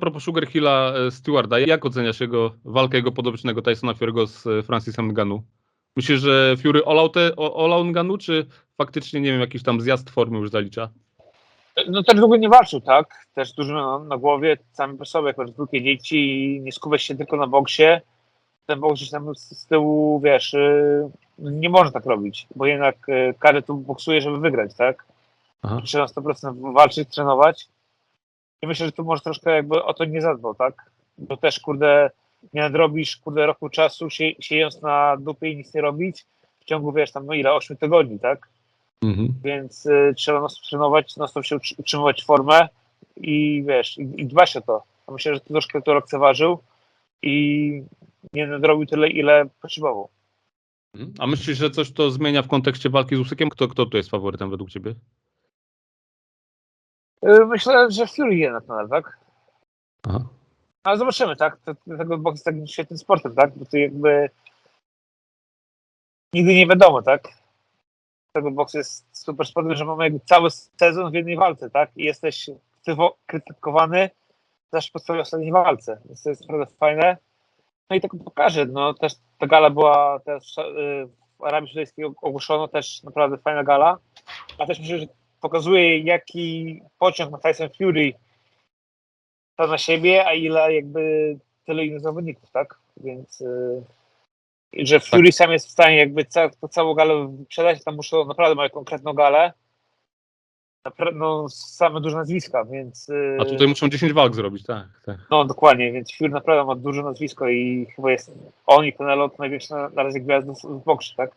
propos Sugar Hilla e, Stewarda, jak oceniasz jego walkę jego podobiecznego Tysona Fury'ego z e, Francisem Ngannou? Myślisz, że Fury olał, te, olał Ngannou, czy faktycznie, nie wiem, jakiś tam zjazd formy już zalicza? No też długo nie walczył, tak? Też dużo na, na głowie, sami po sobie, jak masz dwójkie dzieci i nie skupiać się tylko na boksie. Ten boks gdzieś tam z, z tyłu, wiesz, yy, nie można tak robić, bo jednak yy, każdy tu boksuje, żeby wygrać, tak? Aha. Trzeba 100% walczyć, trenować. I myślę, że tu może troszkę jakby o to nie zadbał, tak? Bo też, kurde, nie nadrobisz, kurde, roku czasu, sie, siejąc na dupie i nic nie robić, w ciągu, wiesz, tam, no ile, 8 tygodni, tak? Mhm. więc y, trzeba non trenować, non się utrzy- utrzymywać formę i wiesz, i, i dbać o to. A Myślę, że to troszkę to lekceważył i nie nadrobił tyle, ile potrzebował. Mhm. A myślisz, że coś to zmienia w kontekście walki z Usykiem? Kto, kto tu jest faworytem według ciebie? Y, Myślę, że Fury jednak nadal, tak? Aha. Ale zobaczymy, tak? Dlatego boks jest takim świetnym sportem, tak? Bo to jakby nigdy nie wiadomo, tak? Tego boks jest super sportem, że mamy cały sezon w jednej walce, tak? I jesteś krytykowany też po swojej ostatniej walce, więc to jest naprawdę fajne. No i tak pokażę, no też ta gala była też y, w Arabii Saudyjskiej ogłoszono też naprawdę fajna gala, a też myślę, że pokazuje jaki pociąg ma Tyson Fury to na siebie, a ile jakby tyle innych zawodników, tak? Więc y, że Fury sam jest w stanie jakby ca, całą galę wyprzedać, tam muszą naprawdę mają konkretną galę. No, same duże nazwiska, więc. y, A tutaj muszą 10 walk zrobić, tak. tak. No dokładnie, więc Fury naprawdę ma duże nazwisko i chyba jest on i Canelo to największe na, na razie gwiazdy w, w boksie, tak?